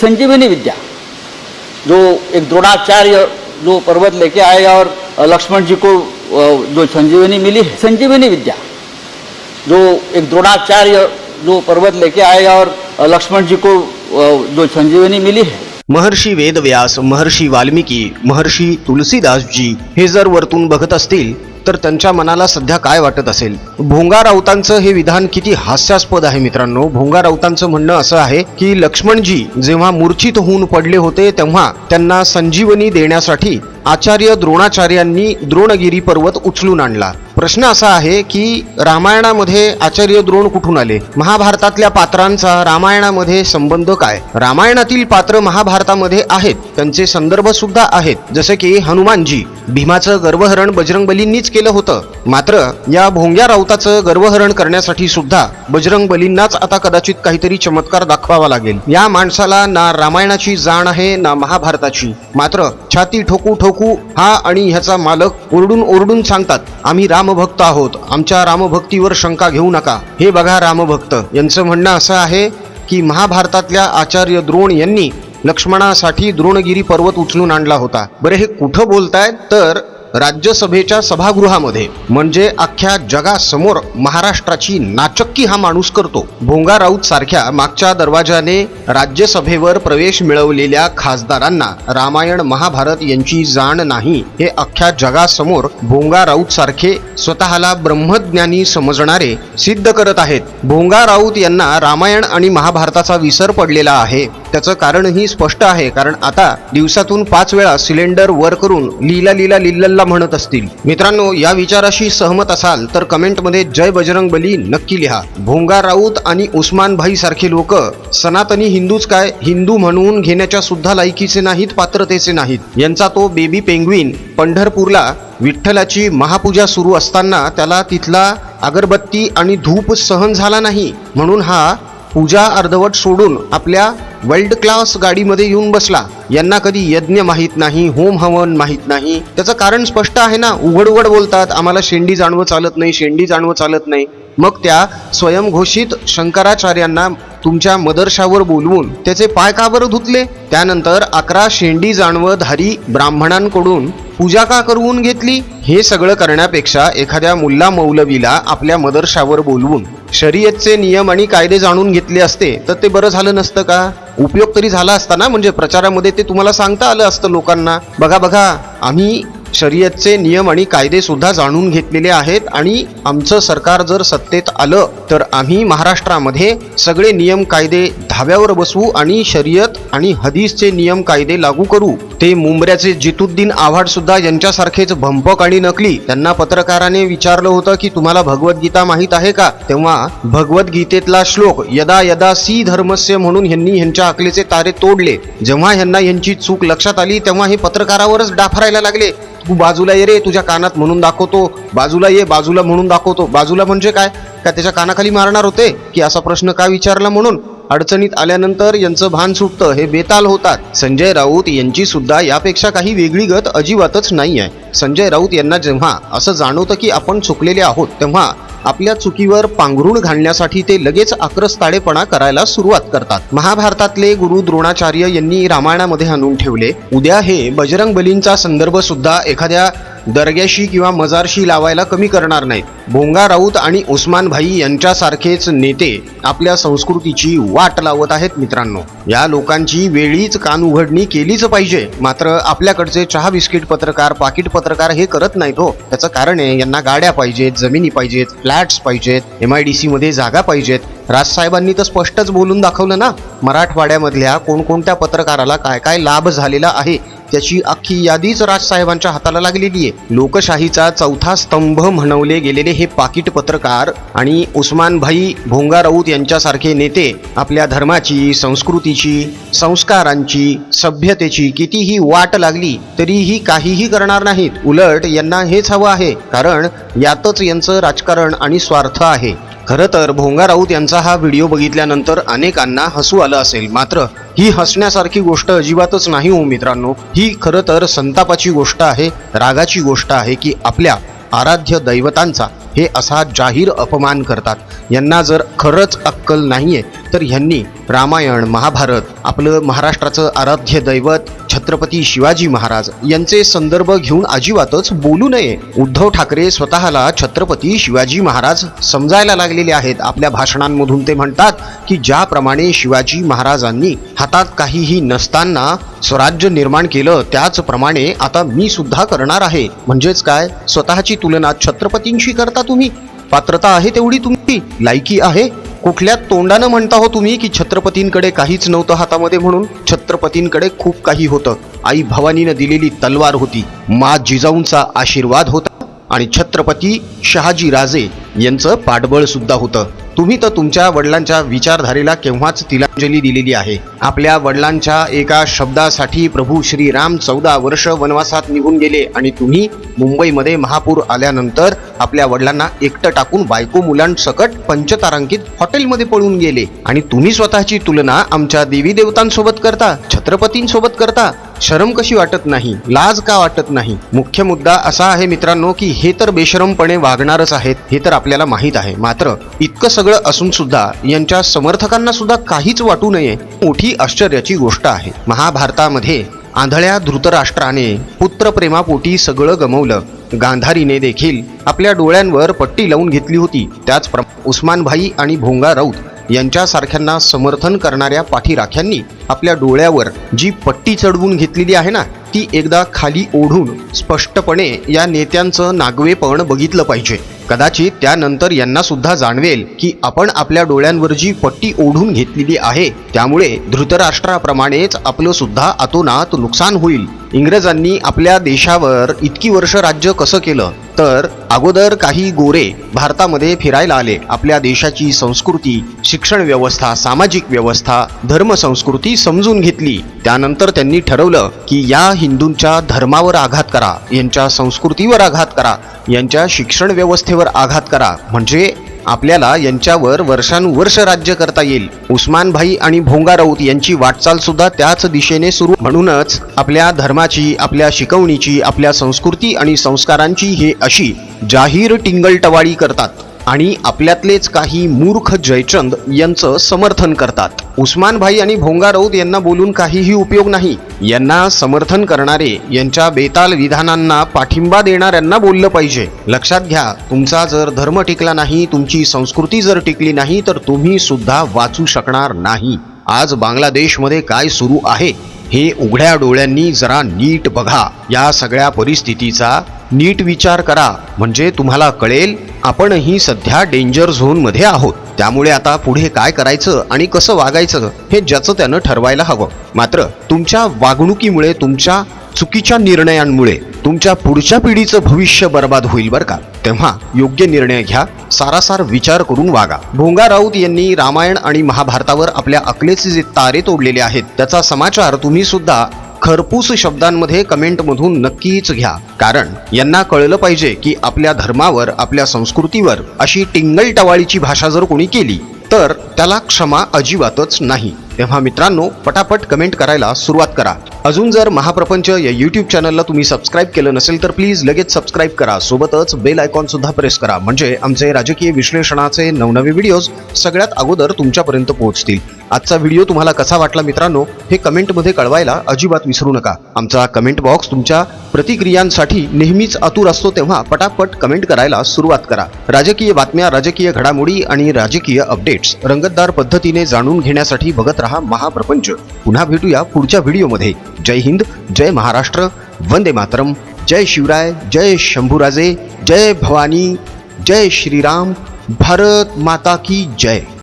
संजीवनी विद्या, जो एक द्रोणाचार्य, जो पर्वत लेके आए और लक्ष्मण जी को जो संजीवनी मिली है, संजीवनी विद्या, जो एक द्रोणाचार्य, जो पर्वत लेके आए और लक्ष्मण जी को जो संजीवनी मिली है। महर्षी वेदव्यास, महर्षी वाल्मिकी, महर्षी तुलसीदासजी हे जर वरतून बघत असतील तर त्यांच्या मनाला सध्या काय वाटत असेल? भोंगा राऊतांचं हे विधान किती हास्यास्पद आहे मित्रांनो. भोंगा राऊतांचं म्हणणं असं आहे की लक्ष्मणजी जेव्हा मूर्छित होऊन पडले होते तेव्हा त्यांना संजीवनी देण्यासाठी आचार्य द्रोणाचार्यांनी द्रोणगिरी पर्वत उचलून आणला. प्रश्न असा आहे की रामायणामध्ये आचार्य द्रोण कुठून आले? महाभारतातल्या पात्रांचा रामायणामध्ये संबंध काय? रामायणातील पात्र महाभारतामध्ये आहेत. त्यांचे संदर्भ सुद्धा आहेत. जसे की हनुमानजी भीमाचं गर्वहरण बजरंगबलींनीच केलं होतं. मात्र या भोंग्या राऊताचं गर्वहरण करण्यासाठी सुद्धा बजरंगबलींनाच आता कदाचित काहीतरी चमत्कार दाखवावा लागेल. या माणसाला ना रामायणाची जाण आहे ना महाभारताची. मात्र छाती ठोकू ठोकू हा आणि ह्याचा मालक ओरडून ओरडून सांगतात आम्ही रामभक्त आहोत. आमच्या रामभक्तीवर शंका घेऊ नका. हे बघा रामभक्त. यांचं म्हणणं असं आहे की महाभारतातल्या आचार्य द्रोण यांनी लक्ष्मणासाठी द्रोणगिरी पर्वत उचलून आणला होता. बरं हे कुठं बोलतायत? तर राज्यसभेच्या सभागृहामध्ये. म्हणजे अख्ख्या जगासमोर महाराष्ट्राची नाचक्की हा माणूस करतो. भोंगा राऊत सारख्या मागच्या दरवाजाने राज्यसभेवर प्रवेश मिळवलेल्या खासदारांना रामायण महाभारत यांची जाण नाही. हे अख्ख्या जगासमोर भोंगा राऊत सारखे स्वतःला ब्रह्मज्ञानी समजणारे सिद्ध करत आहेत. भोंगा राऊत यांना रामायण आणि महाभारताचा विसर पडलेला आहे. त्याचं कारणही स्पष्ट आहे कारण आता दिवसातून पाच वेळा सिलेंडर वर करून लीला लीला लिल्लल्ला म्हणत असतील. मित्रांनो या विचाराशी सहमत असाल तर कमेंटमध्ये जय बजरंग बली नक्की लिहा. भोंगा राऊत आणि उस्मान भाई सारखे लोक सनातनी हिंदूच काय हिंदू म्हणून घेण्याच्या सुद्धा लायकीचे नाहीत पात्रतेचे नाहीत. यांचा तो बेबी पेंग्विन पंढरपूरला विठ्ठलाची महापूजा सुरू असताना त्याला तिथला अगरबत्ती आणि धूप सहन झाला नाही म्हणून हा पूजा अर्धवट सोडून आपल्या वर्ल्ड क्लास गाडीमध्ये येऊन बसला. यांना कधी यज्ञ माहीत नाही होम हवन माहीत नाही. त्याचं कारण स्पष्ट आहे ना? उघड उघड बोलतात. आम्हाला शेंडी जाणवं चालत नाही शेंडी जाणवं चालत नाही. मग त्या स्वयंघोषित शंकराचार्यांना तुमच्या मदरशावर बोलवून त्याचे पाय का बरं धुतले? त्यानंतर अकरा शेंडी जाणवधारी ब्राह्मणांकडून पूजा का करवून घेतली? हे सगळं करण्यापेक्षा एखाद्या मुल्ला मौलवीला आपल्या मदरशावर बोलवून शरीयतचे नियम आणि कायदे जाणून घेतले असते तर ते बरं झालं नसतं का? उपयोग तरी झाला असता ना म्हणजे प्रचारामध्ये ते तुम्हाला सांगता आलं असतं लोकांना. बघा बघा आम्ही शर्यतचे नियम आणि कायदे सुद्धा जाणून घेतलेले आहेत आणि आमचं सरकार जर सत्तेत आलं तर आम्ही महाराष्ट्रामध्ये सगळे नियम कायदे धाव्यावर बसवू आणि शर्यत आणि हदीसचे नियम कायदे लागू करू. ते मुंबऱ्याचे जितुद्दीन आव्हाड सुद्धा यांच्यासारखेच भंपक आणि नकली. त्यांना पत्रकाराने विचारलं होतं की तुम्हाला भगवद्गीता माहीत आहे का? तेव्हा भगवद्गीतेतला श्लोक यदा यदा सी धर्मस्य म्हणून ह्यांनी ह्यांच्या अकलेचे तारे तोडले. जेव्हा ह्यांना यांची चूक लक्षात आली तेव्हा हे पत्रकारावरच डाफरायला लागले. तू बाजूला ये रे तुझ्या कानात म्हणून दाखवतो. बाजूला ये बाजूला म्हणून दाखवतो. बाजूला म्हणजे काय? का त्याच्या कानाखाली मारणार होते? की असा प्रश्न का विचारला म्हणून? अडचणीत आल्यानंतर यांचं भान सुटतं हे बेताल होतात. संजय राऊत यांची सुद्धा यापेक्षा काही वेगळी गत अजिबातच नाही आहे संजय राऊत यांना जेव्हा असं जाणवतं की आपण चुकलेले आहोत तेव्हा आपल्या चुकीवर पांघरुण घालण्यासाठी ते लगेच आक्रस्ताळेपणा करायला सुरुवात करतात. महाभारतातले गुरु द्रोणाचार्य यांनी रामायणामध्ये आणून ठेवले. उद्या हे बजरंग बलींचा संदर्भ सुद्धा एखाद्या दर्ग्याशी किंवा मजारशी लावायला कमी करणार नाहीत. भोंगा राऊत आणि उस्मान भाई यांच्यासारखेच नेते आपल्या संस्कृतीची वाट लावत आहेत मित्रांनो. या लोकांची वेळीच कान उघडणी केलीच पाहिजे. मात्र आपल्याकडचे चहा बिस्किट पत्रकार पाकिट पत्रकार हे करत नाहीत हो. त्याचं कारण आहे यांना गाड्या पाहिजेत जमिनी पाहिजेत फ्लॅट्स पाहिजेत एम आय डी सीमध्ये जागा पाहिजेत. राजसाहेबांनी तर स्पष्टच बोलून दाखवलं ना मराठवाड्यामधल्या कोणकोणत्या पत्रकाराला काय काय लाभ झालेला आहे त्याची अख्खी यादीच राजसाहेबांच्या हाताला लागलेली आहे. लोकशाहीचा चौथा स्तंभ म्हणवले गेलेले हे पाकिट पत्रकार आणि उस्मानभाई भोंगा राऊत यांच्यासारखे नेते आपल्या धर्माची संस्कृतीची संस्कारांची सभ्यतेची कितीही वाट लागली तरीही काहीही करणार नाहीत. उलट यांना हेच हवं आहे. कारण यातच यांचं राजकारण आणि स्वार्थ आहे. खरं तर भोंगा राऊत यांचा हा व्हिडिओ बघितल्यानंतर अनेकांना हसू आलं असेल. मात्र ही हसण्यासारखी गोष्ट अजिबातच नाही हो मित्रांनो. ही खरं तर संतापाची गोष्ट आहे रागाची गोष्ट आहे की आपल्या आराध्य दैवतांचा हे असा जाहीर अपमान करतात. यांना जर खरंच अक्कल नाहीये तर ह्यांनी रामायण महाभारत आपलं महाराष्ट्राचं आराध्य दैवत छत्रपती शिवाजी महाराज यांचे संदर्भ घेऊन अजिबातच बोलू नये. उद्धव ठाकरे स्वतःला छत्रपती शिवाजी महाराज समजायला लागलेले आहेत. आपल्या भाषणांमधून ते म्हणतात की ज्याप्रमाणे शिवाजी महाराजांनी हातात काहीही नसताना स्वराज्य निर्माण केलं त्याचप्रमाणे आता मी सुद्धा करणार आहे. म्हणजेच काय? स्वतःची तुलना छत्रपतींशी करता तुम्ही? पात्रता आहे तेवढी तुमची? लायकी आहे? कुठल्या तोंडानं म्हणता हो तुम्ही की छत्रपतींकडे काहीच नव्हतं हातामध्ये म्हणून? छत्रपतींकडे खूप काही होतं. आई भवानीनं दिलेली तलवार होती. मा जिजाऊंचा आशीर्वाद होता आणि छत्रपती शहाजी राजे यांचं पाठबळ सुद्धा होतं. तुम्ही तर तुमच्या वडिलांच्या विचारधारेला केव्हाच तिलांजली दिलेली आहे. आपल्या वडिलांच्या एका शब्दासाठी प्रभू श्रीराम चौदा वर्ष वनवासात निघून गेले आणि तुम्ही मुंबईमध्ये महापूर आल्यानंतर आपल्या वडिलांना एकटं टाकून बायको मुलांसकट पंचतारांकित हॉटेलमध्ये पळून गेले. आणि तुम्ही स्वतःची तुलना आमच्या देवी देवतांसोबत करता छत्रपतींसोबत करता शरम कशी वाटत नाही? लाज का वाटत नाही? मुख्य मुद्दा असा आहे मित्रांनो की हे तर बेशरमपणे वागणारच आहेत हे तर आपल्याला माहीत आहे. मात्र इतकं सगळं असून सुद्धा यांच्या समर्थकांना सुद्धा काहीच वाटू नये मोठी आश्चर्याची गोष्ट आहे. महाभारतामध्ये आंधळ्या धृतराष्ट्राने पुत्रप्रेमापोटी सगळं गमवलं. गांधारीने देखील आपल्या डोळ्यांवर पट्टी लावून घेतली होती. त्याचप्रमाणे उस्मानभाई आणि भोंगा राऊत यांच्यासारख्यांना समर्थन करणाऱ्या पाठीराख्यांनी आपल्या डोळ्यावर जी पट्टी चढवून घेतलेली आहे ना ती एकदा खाली ओढून स्पष्टपणे या नेत्यांचं नागवेपण बघितलं पाहिजे. कदाचित त्यानंतर यांना सुद्धा जाणवेल की आपण आपल्या डोळ्यांवर जी पट्टी ओढून घेतलेली आहे. त्यामुळे धृतराष्ट्राप्रमाणेच आपलं सुद्धा अतोनात नुकसान होईल. इंग्रजांनी आपल्या देशावर इतकी वर्ष राज्य कसं केलं? तर अगोदर काही गोरे भारतामध्ये फिरायला आले. आपल्या देशाची संस्कृती शिक्षण व्यवस्था सामाजिक व्यवस्था धर्मसंस्कृती समजून घेतली. त्यानंतर त्यांनी ठरवलं की या हिंदूंच्या धर्मावर आघात करा यांच्या संस्कृतीवर आघात करा यांच्या शिक्षण व्यवस्थेवर आघात करा. म्हणजे आपल्याला यांच्यावर वर्षानुवर्ष राज्य करता येईल. उस्मानभाई आणि भोंगा राऊत यांची वाटचाल सुद्धा त्याच दिशेने सुरू. म्हणूनच आपल्या धर्माची आपल्या शिकवणीची आपल्या संस्कृती आणि संस्कारांची हे अशी जाहीर टिंगलटवाळी करतात. आणि आपल्यातलेच काही मूर्ख जयचंद यांचं समर्थन करतात. उस्मानभाई आणि भोंगा राऊत यांना बोलून काहीही उपयोग नाही. यांना समर्थन करणारे यांच्या बेताल विधानांना पाठिंबा देणाऱ्यांना बोललं पाहिजे. लक्षात घ्या तुमचा जर धर्म टिकला नाही तुमची संस्कृती जर टिकली नाही तर तुम्ही सुद्धा वाचू शकणार नाही. आज बांगलादेशमध्ये काय सुरू आहे? हे उघड्या डोळ्यांनी जरा नीट बघा. या सगळ्या परिस्थितीचा नीट विचार करा. म्हणजे तुम्हाला कळेल आपणही सध्या डेंजर झोनमध्ये आहोत. त्यामुळे आता पुढे काय करायचं आणि कसं वागायचं हे ज्याचं त्यानं ठरवायला हवं. मात्र तुमच्या वागणुकीमुळे तुमच्या चुकीच्या निर्णयांमुळे तुमच्या पुढच्या पिढीचं भविष्य बर्बाद होईल बरं का? तेव्हा योग्य निर्णय घ्या सारासार विचार करून वागा. भोंगा राऊत यांनी रामायण आणि महाभारतावर आपल्या अकलेचे जे तारे तोडलेले आहेत त्याचा समाचार तुम्ही सुद्धा खरपूस शब्दांमध्ये कमेंटमधून नक्कीच घ्या. कारण यांना कळलं पाहिजे की आपल्या धर्मावर आपल्या संस्कृतीवर अशी टिंगल टवाळीची भाषा जर कोणी केली तर त्याला क्षमा अजिबातच नाही. तेव्हा मित्रांनो पटापट कमेंट करायला सुरुवात करा. अजून जर महाप्रपंच या यूट्यूब चॅनलला तुम्ही सबस्क्राईब केलं नसेल तर प्लीज लगेच सबस्क्राईब करा. सोबतच बेल आयकॉन सुद्धा प्रेस करा. म्हणजे आमचे राजकीय विश्लेषणाचे नवनवे व्हिडिओज सगळ्यात अगोदर तुमच्यापर्यंत पोहोचतील. आजचा व्हिडिओ तुम्हाला कसा वाटला मित्रांनो हे कमेंटमध्ये कळवायला अजिबात विसरू नका. आमचा कमेंट बॉक्स तुमच्या प्रतिक्रियांसाठी नेहमीच आतुर असतो तेव्हा पटापट कमेंट करायला सुरुवात करा. राजकीय बातम्या राजकीय घडामोडी आणि राजकीय अपडेट्स रंगतदार पद्धतीने जाणून घेण्यासाठी बघत रहा. महाप्रपंच. पुन्हा भेटूया पुढच्या व्हिडिओमध्ये. जय हिंद जय महाराष्ट्र वंदे मातरम. जय शिवराय जय शंभूराजे जय भवानी जय श्रीराम. भारत माता की जय.